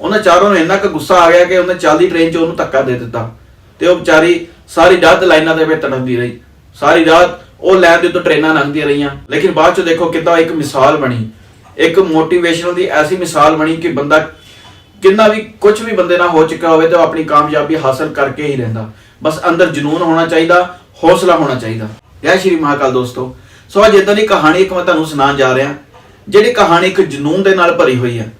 ਉਹਨਾਂ ਚਾਰੋਂ ਨੂੰ ਇੰਨਾ ਕੁ ਗੁੱਸਾ ਆ ਗਿਆ ਕਿ ਉਹਨੇ ਚੱਲਦੀ ਟ੍ਰੇਨ 'ਚ ਉਹਨੂੰ ਧੱਕਾ ਦੇ ਦਿੱਤਾ। ਤੇ ਉਹ ਵਿਚਾਰੀ ਸਾਰੀ ਰਾਤ ਲਾਈਨਾਂ ਦੇ ਵਿੱਚ ਤੜਫਦੀ ਰਹੀ। ਸਾਰੀ ਰਾਤ ਉਹ ਲੈਣ ਦੇ ਉੱਤੇ ਟ੍ਰੇਨਾਂ ਲੰਘਦੀਆਂ ਰਹੀਆਂ। ਲੇਕਿਨ ਬਾਅਦ 'ਚ ਦੇਖੋ ਕਿੱਦਾਂ ਇੱਕ ਮਿਸਾਲ ਬਣੀ। ਇੱਕ ਮੋਟੀਵੇਸ਼ਨਲ ਦੀ ਐਸੀ ਮਿਸਾਲ ਬਣੀ ਕਿ ਬੰਦਾ ਕਿੰਨਾ ਵੀ ਕੁਝ ਵੀ ਬੰਦੇ ਨਾਲ ਹੋ ਚੁੱਕਾ ਹੋਵੇ ਤਾਂ ਉਹ ਆਪਣੀ ਕਾਮਯਾਬੀ ਹਾਸਲ ਕਰਕੇ ਹੀ ਰਹਿੰਦਾ। ਬਸ ਅੰਦਰ ਜਨੂਨ ਹੋਣਾ ਚਾਹੀਦਾ, ਹੌਸਲਾ ਹੋਣਾ ਚਾਹੀਦਾ। ਜੈ ਸ਼੍ਰੀ ਮਹਾਕਾਲ ਦੋਸਤੋ। ਸੋ ਅੱਜ ਇਦਾਂ ਦੀ ਕਹਾਣੀ ਇੱਕ ਮੈਂ ਤੁਹਾਨੂੰ ਸੁਣਾਉਣ ਜਾ ਰਿਹਾ। ਜਿਹੜੀ ਕਹਾਣੀ ਇੱਕ ਜਨੂਨ ਦੇ ਨਾਲ ਭਰੀ ਹੋਈ ਹੈ।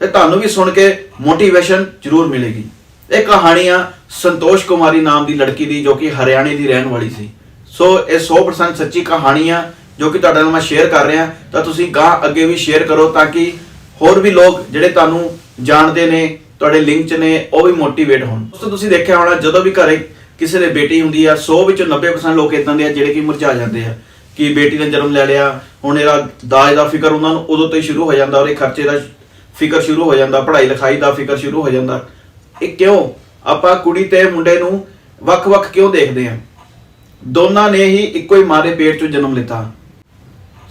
ਤੇ ਤੁਹਾਨੂੰ ਵੀ ਸੁਣ ਕੇ ਮੋਟੀਵੇਸ਼ਨ ਜ਼ਰੂਰ ਮਿਲੇਗੀ। ਇਹ ਕਹਾਣੀ ਆ ਸੰਤੋਸ਼ ਕੁਮਾਰੀ ਨਾਮ ਦੀ ਲੜਕੀ ਦੀ ਜੋ ਕਿ ਹਰਿਆਣੇ ਦੀ ਰਹਿਣ ਵਾਲੀ ਸੀ। ਸੋ ਇਹ 100% ਸੱਚੀ ਕਹਾਣੀ ਆ ਜੋ ਕਿ ਤੁਹਾਡੇ ਨਾਲ ਮੈਂ ਸ਼ੇਅਰ ਕਰ ਰਿਹਾ, ਤਾਂ ਤੁਸੀਂ ਗਾਂ ਅੱਗੇ ਵੀ ਸ਼ੇਅਰ ਕਰੋ ਤਾਂ ਕਿ ਹੋਰ ਵੀ ਲੋਕ ਜਿਹੜੇ ਤੁਹਾਨੂੰ ਜਾਣਦੇ ਨੇ, ਤੁਹਾਡੇ ਲਿੰਕ 'ਚ ਨੇ, ਉਹ ਵੀ ਮੋਟੀਵੇਟ ਹੋਣ। ਦੋਸਤੋ, ਤੁਸੀਂ ਦੇਖਿਆ ਹੋਣਾ, ਜਦੋਂ ਵੀ ਘਰੇ ਕਿਸੇ ਦੇ ਬੇਟੀ ਹੁੰਦੀ ਆ 100 ਵਿੱਚੋਂ 90% ਲੋਕ ਇਦਾਂ ਦੇ ਆ ਜਿਹੜੇ ਕਿ ਮੁਰਝਾ ਜਾਂਦੇ ਆ ਕਿ ਬੇਟੀ ਨੇ ਜਨਮ ਲੈ ਲਿਆ, ਹੁਣ ਇਹਦਾ ਦਾਜ ਦਾ ਫਿਕਰ ਉਹਨਾਂ ਨੂੰ ਉਦੋਂ ਤੋਂ ਹੀ ਸ਼ੁਰੂ ਹੋ ਜਾਂਦਾ ਉਹਦੇ ਖਰਚੇ ਦਾ ਫਿਕਰ ਸ਼ੁਰੂ ਹੋ ਜਾਂਦਾ, ਪੜ੍ਹਾਈ ਲਿਖਾਈ ਦਾ ਫਿਕਰ ਸ਼ੁਰੂ ਹੋ ਜਾਂਦਾ। ਇਹ ਕਿਉਂ? ਆਪਾਂ ਕੁੜੀ ਤੇ ਮੁੰਡੇ ਨੂੰ ਵੱਖ-ਵੱਖ ਕਿਉਂ ਦੇਖਦੇ ਹਾਂ? ਦੋਨਾਂ ਨੇ ਹੀ ਇੱਕੋ ਹੀ ਮਾਂ ਦੇ ਪੇਟ ਚੋਂ ਜਨਮ ਲਿੱਤਾ।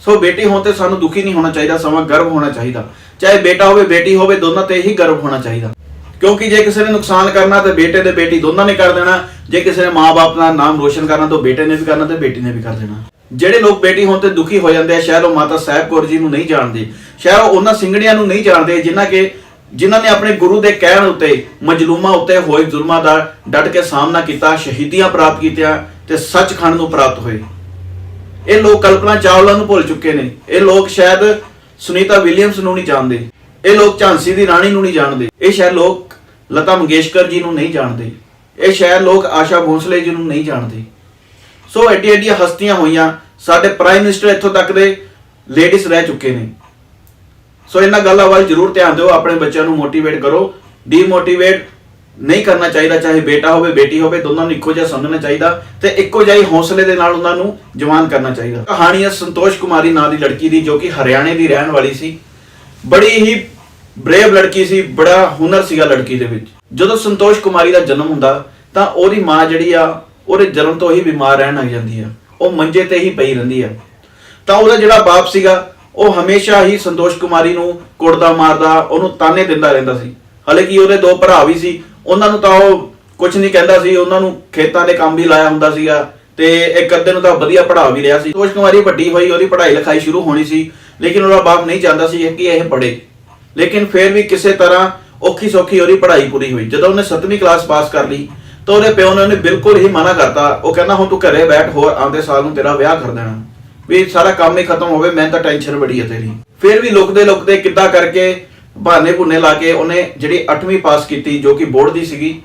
ਸੋ ਬੇਟੀ ਹੋਣ ਤੇ ਸਾਨੂੰ ਦੁਖੀ ਨਹੀਂ ਹੋਣਾ ਚਾਹੀਦਾ, ਸਮਾਂ ਗਰਵ ਹੋਣਾ ਚਾਹੀਦਾ। ਚਾਹੇ ਬੇਟਾ ਹੋਵੇ, ਬੇਟੀ ਹੋਵੇ, ਦੋਨਾਂ ਤੇ ਹੀ ਗਰਵ ਹੋਣਾ ਚਾਹੀਦਾ। ਕਿਉਂਕਿ ਜੇ ਕਿਸੇ ਨੇ ਨੁਕਸਾਨ ਕਰਨਾ ਤੇ ਬੇਟੇ ਤੇ ਬੇਟੀ ਦੋਨਾਂ ਨੇ ਕਰ ਦੇਣਾ, ਜੇ ਕਿਸੇ ਨੇ ਮਾਪੇ ਦਾ ਨਾਮ ਰੋਸ਼ਨ ਕਰਨਾ ਤਾਂ ਬੇਟੇ ਨੇ ਵੀ ਕਰਨਾ ਤੇ ਬੇਟੀ ਨੇ ਵੀ ਕਰ ਦੇਣਾ। ਜਿਹੜੇ ਲੋਕ ਬੇਟੀ ਹੋਣ ਤੇ ਦੁਖੀ ਹੋ ਜਾਂਦੇ ਆ, ਸ਼ਾਇਦ ਉਹ ਮਾਤਾ ਸਾਹਿਬ ਕੌਰ ਜੀ ਨੂੰ ਨਹੀਂ ਜਾਣਦੇ। ਸ਼ਾਇਦ ਉਹ ਉਹਨਾਂ ਸਿੰਘੜੀਆਂ ਨੂੰ ਨਹੀਂ ਜਾਣਦੇ ਜਿਨ੍ਹਾਂ ਕੇ ਜਿਨ੍ਹਾਂ ਨੇ ਆਪਣੇ ਗੁਰੂ ਦੇ ਕਹਿਣ ਉੱਤੇ ਮਜਲੂਮਾਂ ਉੱਤੇ ਹੋਏ ਜ਼ੁਲਮਾਂ ਦਾ ਡਟ ਕੇ ਸਾਹਮਣਾ ਕੀਤਾ, ਸ਼ਹੀਦੀਆਂ ਪ੍ਰਾਪਤ ਕੀਤੀਆਂ ਤੇ ਸੱਚਖੰਡ ਨੂੰ ਪ੍ਰਾਪਤ ਹੋਏ। ਇਹ ਲੋਕ ਕਲਪਨਾ ਚਾਵਲਾ ਨੂੰ ਭੁੱਲ ਚੁੱਕੇ ਨੇ। ਇਹ ਲੋਕ ਸ਼ਾਇਦ ਸੁਨੀਤਾ ਵਿਲੀਅਮਸ ਨੂੰ ਨਹੀਂ ਜਾਣਦੇ। ਇਹ ਲੋਕ ਝਾਂਸੀ ਦੀ ਰਾਣੀ ਨੂੰ ਨਹੀਂ ਜਾਣਦੇ। ਇਹ ਸ਼ਾਇਦ ਲੋਕ ਲਤਾ ਮੰਗੇਸ਼ਕਰ ਜੀ ਨੂੰ ਨਹੀਂ ਜਾਣਦੇ। ਇਹ ਸ਼ਾਇਦ ਲੋਕ ਆਸ਼ਾ ਭੋਸਲੇ ਜੀ ਨੂੰ ਨਹੀਂ ਜਾਣਦੇ। ਸੋ ਐਡੀ ਐਡੀਆਂ ਹਸਤੀਆਂ ਹੋਈਆਂ, ਸਾਡੇ ਪ੍ਰਾਈਮ ਮਿਨਿਸਟਰ ਇੱਥੋਂ ਤੱਕ ਦੇ ਲੇਡੀਜ਼ ਰਹਿ ਚੁੱਕੇ ਨੇ। ਸੋ ਇਹਨਾਂ ਗੱਲਾਂ ਵੱਲ ਜ਼ਰੂਰ ਧਿਆਨ ਦਿਓ, ਆਪਣੇ ਬੱਚਿਆਂ ਨੂੰ ਮੋਟੀਵੇਟ ਕਰੋ। ਡੀਮੋਟੀਵੇਟ ਨਹੀਂ ਕਰਨਾ ਚਾਹੀਦਾ, ਚਾਹੇ ਬੇਟਾ ਹੋਵੇ, ਬੇਟੀ ਹੋਵੇ, ਦੋਨਾਂ ਨੂੰ ਇੱਕੋ ਜਿਹਾ ਸਮਝਣਾ ਚਾਹੀਦਾ ਤੇ ਇੱਕੋ ਜਿਹਾ ਹੀ ਹੌਸਲੇ ਦੇ ਨਾਲ ਉਹਨਾਂ ਨੂੰ ਜਵਾਨ ਕਰਨਾ ਚਾਹੀਦਾ। ਕਹਾਣੀ ਹੈ ਸੰਤੋਸ਼ ਕੁਮਾਰੀ ਨਾਂ ਦੀ ਲੜਕੀ ਦੀ, ਜੋ ਕਿ ਹਰਿਆਣੇ ਦੀ ਰਹਿਣ ਵਾਲੀ ਸੀ। ਬੜੀ ਹੀ ਬਰੇਵ ਲੜਕੀ ਸੀ, ਬੜਾ ਹੁਨਰ ਸੀਗਾ ਲੜਕੀ ਦੇ ਵਿੱਚ। ਜਦੋਂ ਸੰਤੋਸ਼ ਕੁਮਾਰੀ ਦਾ ਜਨਮ ਹੁੰਦਾ, ਤਾਂ ਉਹਦੀ ਮਾਂ ਜਿਹੜੀ ਆ, ਉਹਦੇ ਜਨਮ ਤੋਂ ਹੀ ਬਿਮਾਰ ਰਹਿਣ ਲੱਗ ਜਾਂਦੀ ਆ। ਉਹ ਮੰਜੇ ਤੇ ਹੀ ਪਈ ਰਹਿੰਦੀ ਆ। ਤਾਂ ਉਹਦਾ ਜਿਹੜਾ ਬਾਪ ਸੀਗਾ ਉਹ ਹਮੇਸ਼ਾ ਹੀ ਸੰਤੋਸ਼ ਕੁਮਾਰੀ ਨੂੰ ਕੁੱਟਦਾ ਮਾਰਦਾ, ਉਹਨੂੰ ਤਾਨੇ ਦਿੰਦਾ ਰਹਿੰਦਾ ਸੀ। ਹਲੇ ਕਿ ਉਹਦੇ ਦੋ ਭਰਾ ਵੀ ਸੀ, ਉਹਨਾਂ ਨੂੰ ਤਾਂ ਉਹ ਕੁਝ ਨਹੀਂ ਕਹਿੰਦਾ ਸੀ, ਉਹਨਾਂ ਨੂੰ ਖੇਤਾਂ ਦੇ ਕੰਮ ਵੀ ਲਾਇਆ ਹੁੰਦਾ ਸੀਗਾ ਤੇ ਇੱਕ ਅੱਧੇ ਨੂੰ ਤਾਂ ਵਧੀਆ ਪੜ੍ਹਾ ਵੀ ਰਿਹਾ ਸੀ। ਸੰਤੋਸ਼ ਕੁਮਾਰੀ ਵੱਡੀ ਹੋਈ, ਉਹਦੀ ਪੜ੍ਹਾਈ ਲਿਖਾਈ ਸ਼ੁਰੂ ਹੋਣੀ ਸੀ, ਲੇਕਿਨ ਉਹਦਾ ਬਾਪ ਨਹੀਂ ਚਾਹੁੰਦਾ ਸੀ ਕਿ ਇਹ ਪੜ੍ਹੇ। ਲੇਕਿਨ ਫਿਰ ਵੀ ਕਿਸੇ ਤਰ੍ਹਾਂ ਔਖੀ ਸੌਖੀ ਉਹਦੀ ਪੜ੍ਹਾਈ ਪੂਰੀ ਹੋਈ। ਜਦੋਂ ਉਹਨੇ 7ਵੀਂ ਕਲਾਸ ਪਾਸ ਕਰ ਲਈ, ਤਾਂ ਉਹਦੇ ਪਿਓ ਨੇ ਉਹਨੇ ਬਿਲਕੁਲ ਹੀ ਮਨਾ ਕਰਤਾ। ਉਹ ਕਹਿੰਦਾ, ਹੁਣ ਤੂੰ ਘਰੇ ਬੈਠ, ਹੋਰ ਆਉਂਦੇ ਸਾਲ ਨੂੰ ਤੇਰਾ ਵਿਆਹ ਕਰ ਦੇਣਾ। ਵੀ ਸਾਰਾ ਕੰਮ ਹੀ ਖਤਮ ਹੋਵੇ, ਮੈਂ ਤਾਂ ਟੈਨਸ਼ਨ ਬੜੀ ਹੈ ਤੇਰੀ। ਫਿਰ ਵੀ ਲੁਕਦੇ ਲੁਕਦੇ ਕਿੱਦਾਂ ਕਰਕੇ ਬਹਾਨੇ ਭੁੰਨੇ ਲਾ ਕੇ ਉਹਨੇ ਜਿਹੜੀ 8ਵੀਂ ਪਾਸ ਕੀਤੀ, ਜੋ ਕਿ ਬੋਰਡ ਦੀ ਸੀਗੀ,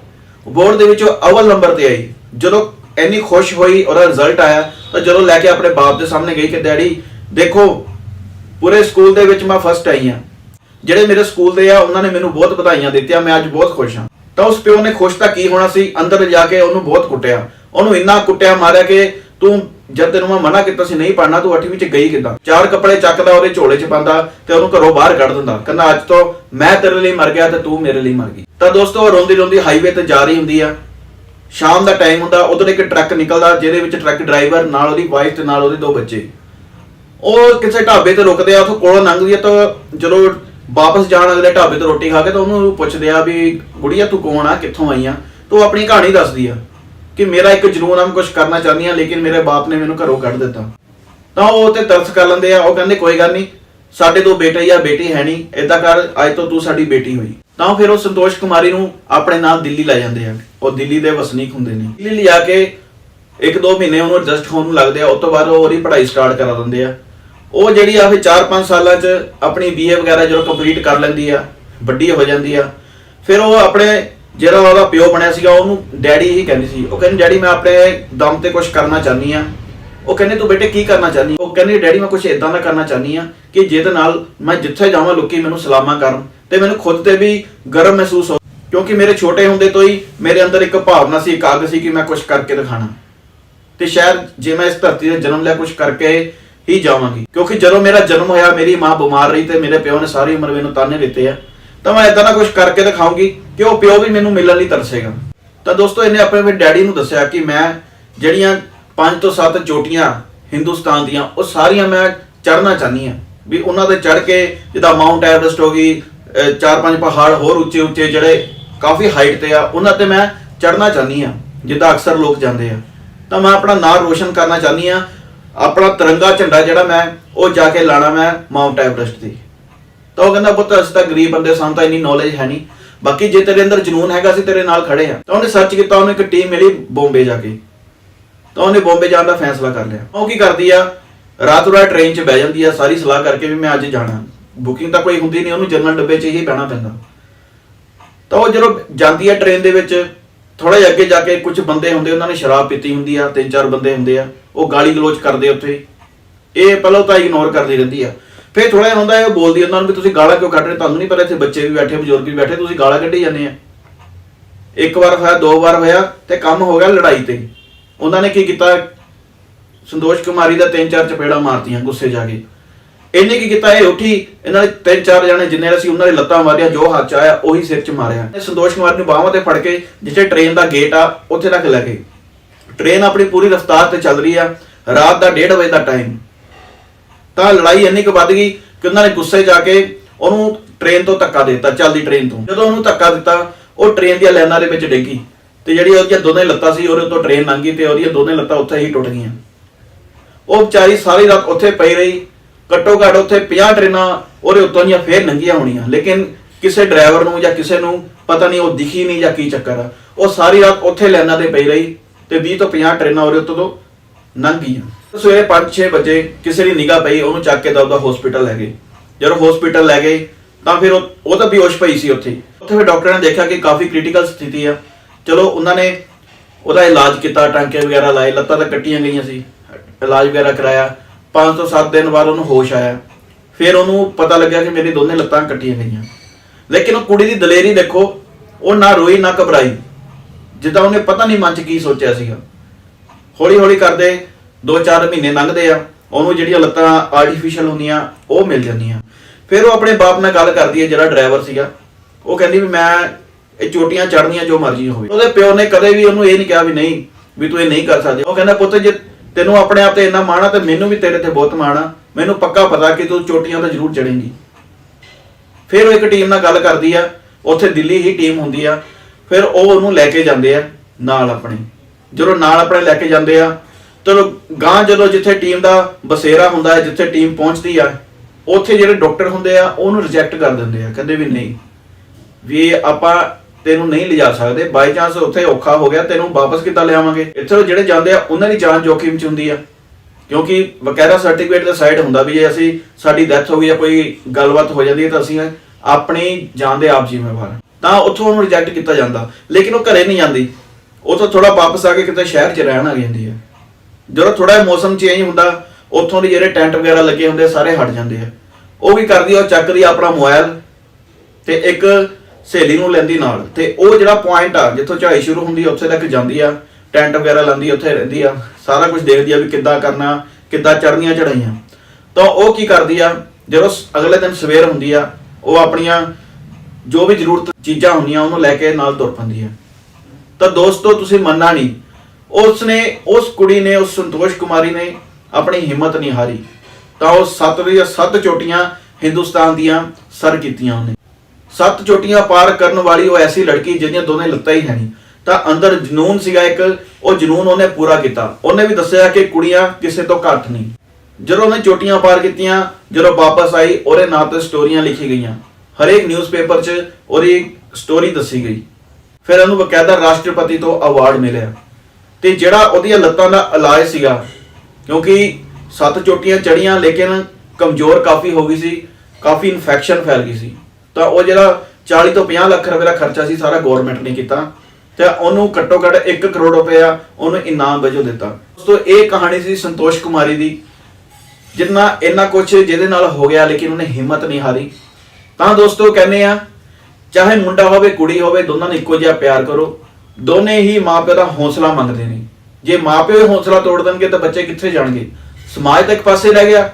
ਬੋਰਡ ਦੇ ਵਿੱਚ ਉਹ ਅਵਲ ਨੰਬਰ ਤੇ ਆਈ। ਜਦੋਂ ਇੰਨੀ ਖੁਸ਼ ਹੋਈ, ਉਹਦਾ ਰਿਜ਼ਲਟ ਆਇਆ, ਤਾਂ ਜਦੋਂ ਲੈ ਕੇ ਆਪਣੇ ਬਾਪ ਦੇ ਸਾਹਮਣੇ ਗਈ ਕਿ, ਡੈਡੀ, ਦੇਖੋ, ਪੂਰੇ ਸਕੂਲ ਦੇ ਵਿੱਚ ਮੈਂ ਫਸਟ ਆਈ ਹਾਂ। ਜਿਹੜੇ ਮੇਰੇ ਸਕੂਲ ਦੇ ਆ, ਉਹਨਾਂ ਨੇ ਮੈਨੂੰ ਬਹੁਤ ਵਧਾਈਆਂ ਦਿੱਤੀਆਂ, ਮੈਂ ਅੱਜ ਬਹੁਤ ਖੁਸ਼ ਹਾਂ। ਤਾਂ ਉਸ ਪਿਓ ਨੇ ਖੁਸ਼ ਤਾਂ ਕੀ ਹੋਣਾ ਸੀ? ਅੰਦਰ ਜਾ ਕੇ ਉਹਨੂੰ ਬਹੁਤ ਕੁੱਟਿਆ। ਉਹਨੂੰ ਇੰਨਾ ਕੁੱਟਿਆ ਮਾਰਿਆ ਕਿ ਤੂੰ ਜਦ ਤੈਨੂੰ ਮੈਂ ਮਨਾ ਕੀਤਾ ਸੀ ਨਹੀਂ ਪੜਨਾ ਤੂੰ 8ਵੀਂ ਚ ਗਈ ਕਿਦਾਂ? ਚਾਰ ਕੱਪੜੇ ਚੱਕਦਾ, ਉਹਦੇ ਝੋਲੇ ਚ ਪਾਉਂਦਾ ਤੇ ਉਹਨੂੰ ਘਰੋਂ ਬਾਹਰ ਕੱਢ ਦਿੰਦਾ। ਕਹਿੰਦਾ, ਅੱਜ ਤੋਂ ਮੈਂ ਤੇਰੇ ਲਈ ਮਰ ਗਿਆ ਤੇ ਤੂੰ ਮੇਰੇ ਲਈ ਮਰ ਗਈ। ਤਾਂ ਦੋਸਤੋ ਰੋਂਦੀ ਰੋਂਦੀ ਹਾਈਵੇ ਤੇ ਜਾ ਰਹੀ ਹੁੰਦੀ ਆ। ਸ਼ਾਮ ਦਾ ਟਾਈਮ ਹੁੰਦਾ, ਉਧਰ ਇੱਕ ਟਰੱਕ ਨਿਕਲਦਾ, ਜਿਹਦੇ ਵਿੱਚ ਟਰੱਕ ਡਰਾਈਵਰ ਨਾਲ ਉਹਦੀ ਵਾਈਫ ਤੇ ਨਾਲ ਉਹਦੇ ਦੋ ਬੱਚੇ। ਉਹ ਕਿਸੇ ਢਾਬੇ ਤੇ ਰੁਕਦੇ ਆ, ਉਥੋਂ ਕੋਲੋਂ ਲੰਘਦੀ ਆ ਤਾਂ ਜਦੋਂ ਵਾਪਸ ਜਾਣ ਅਗਲੇ ਢਾਬੇ ਤੋਂ ਰੋਟੀ ਖਾ ਕੇ ਤਾਂ ਉਹਨੂੰ ਪੁੱਛਦੇ ਆ ਵੀ, ਗੁੜੀਆ, ਤੂੰ ਕੌਣ ਆ? ਕਿੱਥੋਂ ਆਈ ਆ? ਤੂੰ ਆਪਣੀ ਕਹਾਣੀ ਦੱਸਦੀ ਆ। ਕਿ ਮੇਰਾ ਇੱਕ ਜਨੂਨ ਆ, ਮੈਂ ਕੁਝ ਕਰਨਾ ਚਾਹੁੰਦੀ ਆ ਲੇਕਿਨ ਮੇਰੇ ਬਾਪ ਨੇ ਮੈਨੂੰ ਘਰੋਂ ਕੱਢ ਦਿੱਤਾ। ਤਾਂ ਉਹ ਤੇ ਤਰਸ ਕਰ ਲੈਂਦੇ ਆ, ਉਹ ਕਹਿੰਦੇ, ਕੋਈ ਗੱਲ ਨਹੀਂ, ਸਾਡੇ ਦੋ ਬੇਟੇ ਜਾਂ ਬੇਟੀ ਹੈ ਨਹੀਂ, ਏਦਾਂ ਕਰ, ਅੱਜ ਤੋਂ ਤੂੰ ਸਾਡੀ ਬੇਟੀ ਹੋਈ। ਤਾਂ ਫਿਰ ਉਹ ਸੰਤੋਸ਼ ਕੁਮਾਰੀ ਨੂੰ ਆਪਣੇ ਨਾਲ ਦਿੱਲੀ ਲੈ ਜਾਂਦੇ ਆ। ਉਹ ਦਿੱਲੀ ਦੇ ਵਸਨੀਕ ਹੁੰਦੇ ਨੇ। ਦਿੱਲੀ ਲਿਆ ਕੇ ਇੱਕ ਦੋ ਮਹੀਨੇ ਉਹਨੂੰ ਐਡਜਸਟ ਹੋਣ ਨੂੰ ਲੱਗਦੇ ਆ ਉਸ ਤੋਂ ਬਾਅਦ ਉਹ ਉਹਦੀ ਪੜ੍ਹਾਈ ਸਟਾਰਟ ਕਰਾ ਦਿੰਦੇ ਆ। ਉਹ ਜਿਹੜੀ ਆ, ਫਿਰ 4-5 ਸਾਲਾਂ 'ਚ ਆਪਣੀ ਬੀਏ ਵਗੈਰਾ ਜਦੋਂ ਕੰਪਲੀਟ ਕਰ ਲੈਂਦੀ ਆ, ਵੱਡੀ ਹੋ ਜਾਂਦੀ ਆ, ਫਿਰ ਉਹ ਆਪਣੇ ਜਿਹੜਾ ਉਹਦਾ ਪਿਓ ਬਣਿਆ ਸੀਗਾ, ਉਹਨੂੰ ਡੈਡੀ ਹੀ ਕਹਿੰਦੀ ਸੀ। ਉਹ ਕਹਿੰਦੀ, ਡੈਡੀ, ਮੈਂ ਆਪਣੇ ਦਮ ਤੇ ਕੁਝ ਕਰਨਾ ਚਾਹਨੀ ਆ ਉਹ ਕਹਿੰਦੇ, ਤੂੰ ਬੇਟੇ ਕੀ ਕਰਨਾ ਚਾਹਨੀ ਉਹ ਕਹਿੰਦੀ, ਡੈਡੀ, ਮੈਂ ਕੁਝ ਇਦਾਂ ਦਾ ਕਰਨਾ ਚਾਹਨੀ ਆ ਕਿ ਜਿਹਦੇ ਨਾਲ ਮੈਂ ਜਿੱਥੇ ਜਾਵਾਂ, ਲੋਕੀ ਮੈਨੂੰ ਸਲਾਮਾਂ ਕਰਨ ਤੇ ਮੈਨੂੰ ਖੁਦ ਤੇ ਵੀ ਗਰਮ ਮਹਿਸੂਸ ਹੋ ਕਿਉਂਕਿ ਮੇਰੇ ਛੋਟੇ ਹੁੰਦੇ ਤੋਂ ਹੀ ਮੇਰੇ ਅੰਦਰ ਇੱਕ ਭਾਵਨਾ ਸੀ, ਇੱਕ ਅੱਗ ਸੀ ਕਿ ਮੈਂ ਕੁਝ ਕਰਕੇ ਦਿਖਾਣਾ। ਤੇ ਸ਼ਾਇਦ ਜੇ ਮੈਂ ਇਸ ਧਰਤੀ ਤੇ ਜਨਮ ਲਿਆ ਕੁਝ ਕਰਕੇ ਹੀ ਜਾਵਾਂਗੀ। ਕਿਉਂਕਿ ਜਦੋਂ ਮੇਰਾ ਜਨਮ ਹੋਇਆ, ਮੇਰੀ ਮਾਂ ਬਿਮਾਰ ਰਹੀ ਤੇ ਮੇਰੇ ਪਿਓ ਨੇ ਸਾਰੀ ਉਮਰ ਮੈਨੂੰ ਤਾਨੇ ਦਿੱਤੇ ਆ, ਤਾਂ ਮੈਂ ਇਦਾਂ ਦਾ ਕੁਝ ਕਰਕੇ ਦਿਖਾਉਂਗੀ ਕਿ ਉਹ ਪਿਓ ਵੀ ਮੈਨੂੰ ਮਿਲਣ ਲਈ ਤਰਸੇਗਾ? ਤਾਂ ਦੋਸਤੋ, ਇਹਨੇ ਆਪਣੇ ਮੇਰੇ ਡੈਡੀ ਨੂੰ ਦੱਸਿਆ ਕਿ ਮੈਂ ਜਿਹੜੀਆਂ 5 ਤੋਂ 7 ਚੋਟੀਆਂ ਹਿੰਦੁਸਤਾਨ ਦੀਆਂ, ਉਹ ਸਾਰੀਆਂ ਮੈਂ ਚੜ੍ਹਨਾ ਚਾਹਨੀ ਆ ਵੀ ਉਹਨਾਂ ਤੇ ਚੜ੍ਹ ਕੇ ਜਿੱਦਾਂ ਮਾਊਂਟ ਐਵਰੈਸਟ ਹੋ ਗਈ ਚਾਰ ਪੰਜ ਪਹਾੜ ਹੋਰ ਉੱਚੇ ਉੱਚੇ ਜਿਹੜੇ ਕਾਫੀ ਹਾਈਟ ਤੇ ਆ, ਉਹਨਾਂ ਤੇ ਮੈਂ ਚੜ੍ਹਨਾ ਚਾਹਨੀ ਆ ਜਿੱਦਾਂ ਅਕਸਰ ਲੋਕ ਜਾਂਦੇ ਆ। ਤਾਂ ਮੈਂ ਆਪਣਾ ਨਾਂ ਰੋਸ਼ਨ ਕਰਨਾ ਚਾਹਨੀ ਆ ਆਪਣਾ ਤਿਰੰਗਾ ਝੰਡਾ ਜਿਹੜਾ ਮੈਂ, ਉਹ ਜਾ ਕੇ ਲਾਣਾ ਮੈਂ ਮਾਊਂਟ ਐਵਰੈਸਟ ਦੀ ਤਾਂ ਉਹ ਕਹਿੰਦਾ, ਪੁੱਤ, ਅਸੀਂ ਤਾਂ ਗਰੀਬ ਬੰਦੇ, ਸਾਨੂੰ ਤਾਂ ਇੰਨੀ ਨੌਲੇਜ ਹੈ ਨਹੀਂ। ਬਾਕੀ ਜੇ ਤੇਰੇ ਅੰਦਰ ਜਨੂਨ ਹੈਗਾ ਅਸੀਂ ਤੇਰੇ ਨਾਲ ਖੜੇ ਆ ਤਾਂ ਉਹਨੇ ਸਰਚ ਕੀਤਾ, ਉਹਨੂੰ ਇੱਕ ਟੀਮ ਮਿਲੀ ਬੰਬੇ ਜਾ ਕੇ। ਤਾਂ ਉਹਨੇ ਬੰਬੇ ਜਾਣ ਦਾ ਫੈਸਲਾ ਕਰ ਲਿਆ। ਉਹ ਕੀ ਕਰਦੀ ਆ? ਰਾਤ ਰਾਤ ਟ੍ਰੇਨ 'ਚ ਬਹਿ ਜਾਂਦੀ ਆ, ਸਾਰੀ ਸਲਾਹ ਕਰਕੇ ਵੀ ਮੈਂ ਅੱਜ ਜਾਣਾ। ਬੁਕਿੰਗ ਤਾਂ ਕੋਈ ਹੁੰਦੀ ਨਹੀਂ, ਉਹਨੂੰ ਜਨਰਲ ਡੱਬੇ 'ਚ ਹੀ ਬਹਿਣਾ ਪੈਂਦਾ। ਤਾਂ ਉਹ ਜਦੋਂ ਜਾਂਦੀ ਆ ਟ੍ਰੇਨ ਦੇ ਵਿੱਚ ਥੋੜਾ ਜਿਹਾ ਅੱਗੇ ਜਾ ਕੇ ਕੁਝ ਬੰਦੇ ਹੁੰਦੇ, ਉਹਨਾਂ ਨੇ ਸ਼ਰਾਬ ਪੀਤੀ ਹੁੰਦੀ ਆ ਤਿੰਨ ਚਾਰ ਬੰਦੇ ਹੁੰਦੇ ਆ, ਉਹ ਗਾਲੀ ਗਲੋਚ ਕਰਦੇ ਉੱਥੇ। ਇਹ ਪਹਿਲਾਂ ਤਾਂ ਇਗਨੋਰ ਕਰਦੀ ਰਹਿੰਦੀ ਆ। ਫਿਰ ਥੋੜਾ ਜਿਹਾ ਹੁੰਦਾ ਹੈ, ਉਹ ਬੋਲਦੀ ਉਹਨਾਂ ਨੂੰ ਵੀ ਤੁਸੀਂ ਗਾਲਾਂ ਕਿਉਂ ਕੱਢ ਰਹੇ ਤੁਹਾਨੂੰ ਨਹੀਂ ਪਤਾ ਇੱਥੇ ਬੱਚੇ ਵੀ ਬੈਠੇ, ਬਜ਼ੁਰਗ ਵੀ ਬੈਠੇ, ਤੁਸੀਂ ਗਾਲਾਂ ਕੱਢੀ ਜਾਂਦੇ ਆ। ਇੱਕ ਵਾਰ ਹੋਇਆ, ਦੋ ਵਾਰ ਹੋਇਆ ਤੇ ਕੰਮ ਹੋ ਗਿਆ ਲੜਾਈ ਤੇ। ਉਹਨਾਂ ਨੇ ਕੀ ਕੀਤਾ? ਸੰਤੋਸ਼ ਕੁਮਾਰੀ ਦਾ ਤਿੰਨ ਚਾਰ ਚਪੇੜਾ ਮਾਰਤੀਆਂ ਗੁੱਸੇ ਜਾ ਕੇ। ਇਹਨੇ ਕੀ ਕੀਤਾ? ਇਹ ਉੱਠੀ, ਇਹਨਾਂ ਨੇ ਤਿੰਨ ਚਾਰ ਜਣੇ ਜਿੰਨੇ ਅਸੀਂ ਉਹਨਾਂ ਦੇ ਲੱਤਾਂ ਮਾਰੀਆਂ, ਜੋ ਹੱਥ ਚ ਆਇਆ, ਉਹੀ ਸਿਰ ਚ ਮਾਰਿਆ। ਇਹ ਸੰਤੋਸ਼ ਕੁਮਾਰ ਨੂੰ ਬਾਹਾਂ ਤੇ ਫੜ ਕੇ, ਜਿੱਥੇ ਟ੍ਰੇਨ ਦਾ ਗੇਟ ਆ, ਉੱਥੇ ਤੱਕ ਲੈ ਗਏ ਟ੍ਰੇਨ ਆਪਣੀ ਪੂਰੀ ਰਫ਼ਤਾਰ ਤੇ ਚੱਲ ਰਹੀ ਆ, ਰਾਤ ਦਾ 1:30 ਵਜੇ ਦਾ ਟਾਈਮ ਤਾਂ ਲੜਾਈ ਇੰਨੀ ਕੁ ਵੱਧ ਗਈ ਕਿ ਉਹਨਾਂ ਨੇ ਗੁੱਸੇ ਜਾ ਕੇ ਉਹਨੂੰ ਟ੍ਰੇਨ ਤੋਂ ਧੱਕਾ ਦਿੱਤਾ, ਚੱਲਦੀ ਟ੍ਰੇਨ ਤੋਂ। ਜਦੋਂ ਉਹਨੂੰ ਧੱਕਾ ਦਿੱਤਾ, ਉਹ ਟ੍ਰੇਨ ਦੀਆਂ ਲਾਈਨਾਂ ਦੇ ਵਿੱਚ ਡਿੱਗੀ ਤੇ ਜਿਹੜੀ ਉਹਦੀਆਂ ਦੋਨੇ ਲੱਤਾਂ ਸੀ, ਉਹਦੇ ਉੱਤੋਂ ਟ੍ਰੇਨ ਲੰਘੀ ਤੇ ਉਹਦੀਆਂ ਦੋਨੇ ਲੱਤਾਂ ਉੱਥੇ ਹੀ ਟੁੱਟ ਗਈਆਂ। ਉਹ ਵਿਚਾਰੀ ਸਾਰੀ ਰਾਤ ਉੱਥੇ ਪਈ ਰਹੀ, ਘੱਟੋ ਘੱਟ ਉੱਥੇ 50 ਟ੍ਰੇਨਾਂ ਉਹਦੇ ਉੱਤੋਂ ਦੀਆਂ ਫੇਰ ਲੰਘੀਆਂ ਹੋਣੀਆਂ। ਲੇਕਿਨ ਕਿਸੇ ਡਰਾਈਵਰ ਨੂੰ ਜਾਂ ਕਿਸੇ ਨੂੰ ਪਤਾ ਨਹੀਂ ਉਹ ਦਿਖੀ ਨਹੀਂ ਜਾਂ ਕੀ ਚੱਕਰ ਆ। ਉਹ ਸਾਰੀ ਰਾਤ ਉੱਥੇ ਲਾਈਨਾਂ ਤੇ ਪਈ ਰਹੀ ਤੇ 20 ਤੋਂ 50 ਟ੍ਰੇਨਾਂ ਉਹਦੇ ਉੱਤੋਂ ਤੋਂ ਲੰਘ ਗਈਆਂ। ਸਵੇਰੇ 5-6 ਵਜੇ ਕਿਸੇ ਦੀ ਨਿਗਾਹ ਪਈ, ਉਹਨੂੰ ਚੱਕ ਕੇ ਦਬਦਾ ਹਸਪੀਟਲ ਲੈ ਗਏ। ਜਦੋਂ ਹਸਪੀਟਲ ਲੈ ਗਏ, ਤਾਂ ਫਿਰ ਉਹ ਉਹ ਤਾਂ ਬੇਹੋਸ਼ ਪਈ ਸੀ ਉੱਥੇ। ਉੱਥੇ ਫਿਰ ਡਾਕਟਰਾਂ ਨੇ ਦੇਖਿਆ ਕਿ ਕਾਫੀ ਕ੍ਰਿਟੀਕਲ ਸਥਿਤੀ ਆ। ਚਲੋ, ਉਹਨਾਂ ਨੇ ਉਹਦਾ ਇਲਾਜ ਕੀਤਾ ਟਾਂਕੇ ਵਗੈਰਾ ਲਾਏ, ਲੱਤਾਂ ਤਾਂ ਕੱਟੀਆਂ ਗਈਆਂ ਸੀ। ਇਲਾਜ ਵਗੈਰਾ ਕਰਾਇਆ। 5 ਤੋਂ 7 ਦਿਨ ਬਾਅਦ ਉਹਨੂੰ ਹੋਸ਼ ਆਇਆ। ਫਿਰ ਉਹਨੂੰ ਪਤਾ ਲੱਗਿਆ ਕਿ ਮੇਰੀ ਦੋਨੇ ਲੱਤਾਂ ਕੱਟੀਆਂ ਗਈਆਂ। ਲੇਕਿਨ ਉਹ ਕੁੜੀ ਦੀ ਦਲੇਰੀ ਦੇਖੋ, ਉਹ ਨਾ ਰੋਈ, ਨਾ ਘਬਰਾਈ। ਜਿੱਦਾਂ ਉਹਨੇ ਪਤਾ ਨਹੀਂ ਮਨ 'ਚ ਕੀ ਸੋਚਿਆ ਸੀਗਾ। ਹੌਲੀ ਹੌਲੀ ਕਰਦੇ 2-4 ਮਹੀਨੇ ਲੰਘਦੇ ਆ, ਉਹਨੂੰ ਜਿਹੜੀਆਂ ਲੱਤਾਂ ਆਰਟੀਫੀਸ਼ੀਅਲ ਹੁੰਦੀਆਂ, ਉਹ ਮਿਲ ਜਾਂਦੀਆਂ। ਫਿਰ ਉਹ ਆਪਣੇ ਬਾਪ ਨਾਲ ਗੱਲ ਕਰਦੀ ਹੈ, ਜਿਹੜਾ ਡਰਾਈਵਰ ਸੀਗਾ। ਉਹ ਕਹਿੰਦੀ ਵੀ ਮੈਂ ਇਹ ਚੋਟੀਆਂ ਚੜਨੀਆਂ ਜੋ ਮਰਜ਼ੀ ਹੋਵੇ। ਉਹਦੇ ਪਿਓ ਨੇ ਕਦੇ ਵੀ ਉਹਨੂੰ ਇਹ ਨਹੀਂ ਕਿਹਾ ਵੀ ਨਹੀਂ, ਵੀ ਤੂੰ ਇਹ ਨਹੀਂ ਕਰ ਸਕਦੀ। ਉਹ ਕਹਿੰਦਾ, ਪੁੱਤ ਜੇ ਤੈਨੂੰ ਆਪਣੇ ਆਪ ਤੇ ਇੰਨਾ ਮਾਣ ਆ, ਤੇ ਮੈਨੂੰ ਵੀ ਤੇਰੇ ਤੇ ਬਹੁਤ ਮਾਣ ਆ। ਮੈਨੂੰ ਪੱਕਾ ਪਤਾ ਕਿ ਤੂੰ ਚੋਟੀਆਂ ਤਾਂ ਜ਼ਰੂਰ ਚੜੇਂਗੀ ਫਿਰ ਉਹ ਇੱਕ ਟੀਮ ਨਾਲ ਗੱਲ ਕਰਦੀ ਆ। ਉੱਥੇ ਦਿੱਲੀ ਹੀ ਟੀਮ ਹੁੰਦੀ ਆ। ਫਿਰ ਉਹ ਉਹਨੂੰ ਲੈ ਕੇ ਜਾਂਦੇ ਆ ਨਾਲ ਆਪਣੇ। ਜਦੋਂ ਨਾਲ ਆਪਣੇ ਲੈ ਕੇ ਜਾਂਦੇ ਆ ਚਲੋ ਗਾਂ ਜਦੋਂ ਜਿੱਥੇ ਟੀਮ ਦਾ ਬਸੇਰਾ ਹੁੰਦਾ ਹੈ, ਜਿੱਥੇ ਟੀਮ ਪਹੁੰਚਦੀ ਆ, ਉੱਥੇ ਜਿਹੜੇ ਡਾਕਟਰ ਹੁੰਦੇ ਆ, ਉਹਨੂੰ ਰਿਜੈਕਟ ਕਰ ਦਿੰਦੇ ਆ, ਕਹਿੰਦੇ ਵੀ ਨਹੀਂ। ਵੀ ਆਪਾਂ ਤੈਨੂੰ ਨਹੀਂ ਲਿਜਾ ਸਕਦੇ ਬਾਈ ਚਾਂਸ ਉੱਥੇ ਔਖਾ ਹੋ ਗਿਆ, ਤੈਨੂੰ ਵਾਪਸ ਕਿੱਦਾਂ ਲਿਆਵਾਂਗੇ? ਇੱਥੇ ਜਿਹੜੇ ਜਾਂਦੇ ਆ, ਉਹਨਾਂ ਦੀ ਜਾਨ ਜੋਖਿਮ ਚ ਹੁੰਦੀ ਆ। ਕਿਉਂਕਿ ਵਕੈਰਾ ਸਰਟੀਫਿਕੇਟ ਦਾ ਸਾਈਡ ਹੁੰਦਾ ਵੀ ਜੇ ਅਸੀਂ, ਸਾਡੀ ਡੈਥ ਹੋ ਗਈ ਜਾਂ ਕੋਈ ਗੱਲਬਾਤ ਹੋ ਜਾਂਦੀ ਹੈ ਤਾਂ ਅਸੀਂ ਆਪਣੀ ਜਾਨ ਦੇ ਆਪ ਜ਼ਿੰਮੇਵਾਰ ਤਾਂ ਉੱਥੋਂ ਉਹਨੂੰ ਰਿਜੈਕਟ ਕੀਤਾ ਜਾਂਦਾ। ਲੇਕਿਨ ਉਹ ਘਰੇ ਨਹੀਂ ਜਾਂਦੀ। ਉੱਥੋਂ ਥੋੜਾ ਵਾਪਸ ਆ ਕੇ ਕਿਤੇ ਸ਼ਹਿਰ 'ਚ ਰਹਿਣ ਆ ਜਾਂਦੀ ਹੈ ਜਦੋਂ ਥੋੜਾ ਜਿਹਾ ਮੌਸਮ ਚੇਂਜ ਹੁੰਦਾ ਉੱਥੋਂ ਦੇ ਜਿਹੜੇ ਟੈਂਟ ਵਗੈਰਾ ਲੱਗੇ ਹੁੰਦੇ ਆ, ਸਾਰੇ ਹਟ ਜਾਂਦੇ ਆ। ਉਹ ਵੀ ਕਰਦੀ ਆ, ਉਹ ਚੱਕਦੀ ਆ ਆਪਣਾ ਮੋਬਾਈਲ ਤੇ ਇੱਕ ਸਹੇਲੀ ਨੂੰ ਲੈਂਦੀ ਨਾਲ। ਤੇ ਉਹ ਜਿਹੜਾ ਪੁਆਇੰਟ ਆ ਜਿੱਥੋਂ ਚੜਾਈ ਸ਼ੁਰੂ ਹੁੰਦੀ ਆ ਉੱਥੇ ਤੱਕ ਜਾਂਦੀ ਆ ਟੈਂਟ ਵਗੈਰਾ ਲਾਉਂਦੀ ਉੱਥੇ ਰਹਿੰਦੀ ਆ। ਸਾਰਾ ਕੁਝ ਦੇਖਦੀ ਆ ਵੀ ਕਿੱਦਾਂ ਕਰਨਾ ਕਿੱਦਾਂ ਚੜਨੀਆਂ ਚੜਾਈਆਂ ਤਾਂ ਉਹ ਕੀ ਕਰਦੀ ਆ ਜਦੋਂ ਅਗਲੇ ਦਿਨ ਸਵੇਰ ਹੁੰਦੀ ਆ ਉਹ ਆਪਣੀਆਂ ਜੋ ਵੀ ਜ਼ਰੂਰਤ ਚੀਜ਼ਾਂ ਹੁੰਦੀਆਂ ਉਹਨੂੰ ਲੈ ਕੇ ਨਾਲ ਤੁਰ ਪੈਂਦੀ ਆ। ਤਾਂ ਦੋਸਤੋ ਤੁਸੀਂ ਮੰਨਣਾ ਨਹੀਂ ਉਸ ਨੇ ਉਸ ਕੁੜੀ ਨੇ, ਉਸ ਸੰਤੋਸ਼ ਕੁਮਾਰੀ ਨੇ ਆਪਣੀ ਹਿੰਮਤ ਨਹੀਂ ਹਾਰੀ ਤਾਂ ਉਹ ਸੱਤ ਦੀਆਂ ਸੱਤ ਚੋਟੀਆਂ ਹਿੰਦੁਸਤਾਨ ਦੀਆਂ ਸਰ ਕੀਤੀਆਂ ਉਹਨੇ। ਸੱਤ ਚੋਟੀਆਂ ਪਾਰ ਕਰਨ ਵਾਲੀ ਉਹ ਐਸੀ ਲੜਕੀ ਜਿਹਦੀਆਂ ਦੋਨੇ ਲੱਤਾਂ ਹੀ ਹੈ ਨਹੀਂ। ਤਾਂ ਅੰਦਰ ਜਨੂਨ ਸੀਗਾ ਇੱਕ, ਉਹ ਜਨੂਨ ਉਹਨੇ ਪੂਰਾ ਕੀਤਾ। ਉਹਨੇ ਵੀ ਦੱਸਿਆ ਕਿ ਕੁੜੀਆਂ ਕਿਸੇ ਤੋਂ ਘੱਟ ਨਹੀਂ। ਜਦੋਂ ਉਹਨੇ ਚੋਟੀਆਂ ਪਾਰ ਕੀਤੀਆਂ, ਜਦੋਂ ਵਾਪਸ ਆਈ, ਉਹਦੇ ਨਾਂ ਤੇ ਸਟੋਰੀਆਂ ਲਿਖੀ ਗਈਆਂ। ਹਰੇਕ ਨਿਊਜ਼ਪੇਪਰ 'ਚ ਉਹਦੀ ਸਟੋਰੀ ਦੱਸੀ ਗਈ। ਫਿਰ ਉਹਨੂੰ ਬਕਾਇਦਾ ਰਾਸ਼ਟਰਪਤੀ ਤੋਂ ਅਵਾਰਡ ਮਿਲਿਆ। ਤੇ ਜਿਹੜਾ ਉਹਦੀਆਂ ਲੱਤਾਂ ਦਾ ਇਲਾਜ ਸੀਗਾ, ਕਿਉਂਕਿ ਸੱਤ ਚੋਟੀਆਂ ਚੜੀਆਂ ਲੇਕਿਨ ਕਮਜ਼ੋਰ ਕਾਫੀ ਹੋ ਗਈ ਸੀ, ਕਾਫੀ ਇਨਫੈਕਸ਼ਨ ਫੈਲ ਗਈ ਸੀ। ਤਾਂ ਉਹ ਜਿਹੜਾ 40 ਤੋਂ 50 ਲੱਖ ਰੁਪਏ ਦਾ ਖਰਚਾ ਸੀ, ਸਾਰਾ ਗਵਰਨਮੈਂਟ ਨੇ ਕੀਤਾ। ਤੇ ਉਹਨੂੰ ਘੱਟੋ ਘੱਟ 1 ਕਰੋੜ ਰੁਪਇਆ ਉਹਨੂੰ ਇਨਾਮ ਵਜੋਂ ਦਿੱਤਾ। ਦੋਸਤੋ, ਇਹ ਕਹਾਣੀ ਸੀ ਸੰਤੋਸ਼ ਕੁਮਾਰੀ ਦੀ, ਜਿੰਨਾ ਇੰਨਾ ਕੁਝ ਜਿਹਦੇ ਨਾਲ ਹੋ ਗਿਆ, ਲੇਕਿਨ ਉਹਨੇ ਹਿੰਮਤ ਨਹੀਂ ਹਾਰੀ। ਤਾਂ ਦੋਸਤੋ, ਕਹਿੰਦੇ ਆ, ਚਾਹੇ ਮੁੰਡਾ ਹੋਵੇ, ਕੁੜੀ ਹੋਵੇ, ਦੋਨਾਂ ਨੂੰ ਇੱਕੋ ਜਿਹਾ ਪਿਆਰ ਕਰੋ। ਦੋਨੇ ਹੀ ਮਾਪਿਓ ਦਾ ਹੌਸਲਾ ਮੰਗਦੇ ਨੇ। ਜੇ ਮਾਪਿਓ ਹੀ ਹੌਸਲਾ ਤੋੜ ਦੇਣਗੇ ਤਾਂ ਬੱਚੇ ਕਿੱਥੇ ਜਾਣਗੇ? ਸਮਾਜ ਤਾਂ ਇੱਕ ਪਾਸੇ ਰਹਿ ਗਿਆ।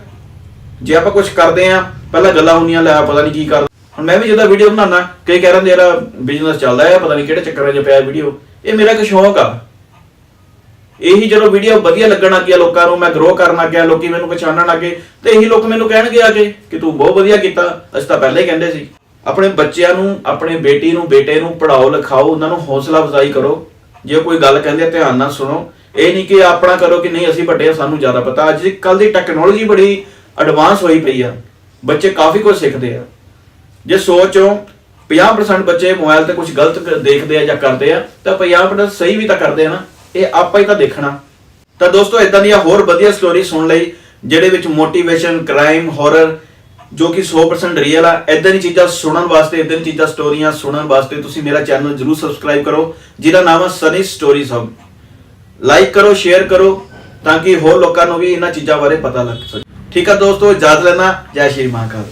ਜੇ ਆਪਾਂ ਕੁਝ ਕਰਦੇ ਆ ਪਹਿਲਾਂ ਗੱਲਾਂ ਹੁੰਦੀਆਂ, ਲੈ ਪਤਾ ਨਹੀਂ ਕੀ ਕਰਦਾ ਹੁਣ ਮੈਂ ਵੀ ਜਦੋਂ ਵੀਡੀਓ ਬਣਾਉਣਾ ਕਈ ਕਹਿ ਰਹੇ ਯਾਰ ਬਿਜ਼ਨਸ ਚੱਲਦਾ ਹੈ ਪਤਾ ਨਹੀਂ ਕਿਹੜੇ ਚੱਕਰਾਂ 'ਚ ਪਿਆ ਵੀਡੀਓ। ਇਹ ਮੇਰਾ ਇੱਕ ਸ਼ੌਂਕ ਆ। ਇਹੀ ਜਦੋਂ ਵੀਡੀਓ ਵਧੀਆ ਲੱਗਣ ਲੱਗਿਆ ਲੋਕਾਂ ਨੂੰ, ਮੈਂ ਗਰੋ ਕਰਨ ਲੱਗ ਗਿਆ, ਲੋਕੀ ਮੈਨੂੰ ਪਛਾਣਨ ਲੱਗੇ ਤੇ ਇਹੀ ਲੋਕ ਮੈਨੂੰ ਕਹਿਣਗੇ ਆ ਕੇ ਕਿ ਤੂੰ ਬਹੁਤ ਵਧੀਆ ਕੀਤਾ। ਅਸੀਂ ਤਾਂ ਪਹਿਲਾਂ ਹੀ ਕਹਿੰਦੇ ਸੀ। ਆਪਣੇ ਬੱਚਿਆਂ ਨੂੰ, ਆਪਣੇ ਬੇਟੀ ਨੂੰ, ਬੇਟੇ ਨੂੰ ਪੜਾਓ ਲਿਖਾਓ, ਉਹਨਾਂ ਨੂੰ ਹੌਸਲਾ ਅਫਜ਼ਾਈ ਕਰੋ। ਜੇ ਕੋਈ ਗੱਲ ਕਹਿੰਦੇ ਧਿਆਨ ਨਾਲ ਸੁਣੋ। ਇਹ ਨਹੀਂ ਕਿ ਆਪਣਾ ਕਰੋ ਕਿ ਨਹੀਂ, ਅਸੀਂ ਵੱਡੇ ਆ, ਸਾਨੂੰ ਜ਼ਿਆਦਾ ਪਤਾ। ਅੱਜ ਕੱਲ ਦੀ ਟੈਕਨੋਲੋਜੀ ਬੜੀ ਐਡਵਾਂਸ ਹੋਈ ਪਈ ਆ। ਬੱਚੇ ਕਾਫੀ ਕੁਝ ਸਿੱਖਦੇ ਆ। ਜੇ ਸੋਚੋ 50% ਬੱਚੇ ਮੋਬਾਈਲ ਤੇ ਕੁਝ ਗਲਤ ਦੇਖਦੇ ਆ ਜਾਂ ਕਰਦੇ ਆ, ਤਾਂ 50% ਸਹੀ ਵੀ ਤਾਂ ਕਰਦੇ ਆ ਨਾ। ਇਹ ਆਪਾਂ ਹੀ ਤਾਂ ਦੇਖਣਾ। ਤਾਂ ਦੋਸਤੋ ਇਦਾਂ ਦੀਆਂ ਹੋਰ ਵਧੀਆ ਸਟੋਰੀ ਸੁਣ ਲਈ, ਜਿਹੜੇ ਵਿੱਚ ਮੋਟੀਵੇਸ਼ਨ ਕ੍ਰਾਈਮ ਹਾਰਰ ਜੋ ਕਿ 100% ਰੀਅਲ ਆ। ਇਦਾਂ ਦੀ ਚੀਜ਼ਾਂ ਸੁਣਨ ਵਾਸਤੇ ਇਦਾਂ ਦੀ ਚੀਜ਼ਾਂ ਸਟੋਰੀਆਂ ਸੁਣਨ ਵਾਸਤੇ ਤੁਸੀਂ ਮੇਰਾ ਚੈਨਲ ਜਰੂਰ ਸਬਸਕ੍ਰਾਈਬ ਕਰੋ, ਜਿਹਦਾ ਨਾਮ ਹੈ ਸਨੀ ਸਟੋਰੀਜ਼ ਹਬ ਲਾਈਕ ਕਰੋ ਸ਼ੇਅਰ ਕਰੋ, ਤਾਂ ਕਿ ਹੋਰ ਲੋਕਾਂ ਨੂੰ ਵੀ ਇਹਨਾਂ ਚੀਜ਼ਾਂ ਬਾਰੇ ਪਤਾ ਲੱਗ ਸਕੇ। ਠੀਕ ਆ ਦੋਸਤੋ, ਇਜਾਜ਼ਤ ਲੈਣਾ ਜੈ ਸ਼੍ਰੀ ਮਹਾਕਾਲ।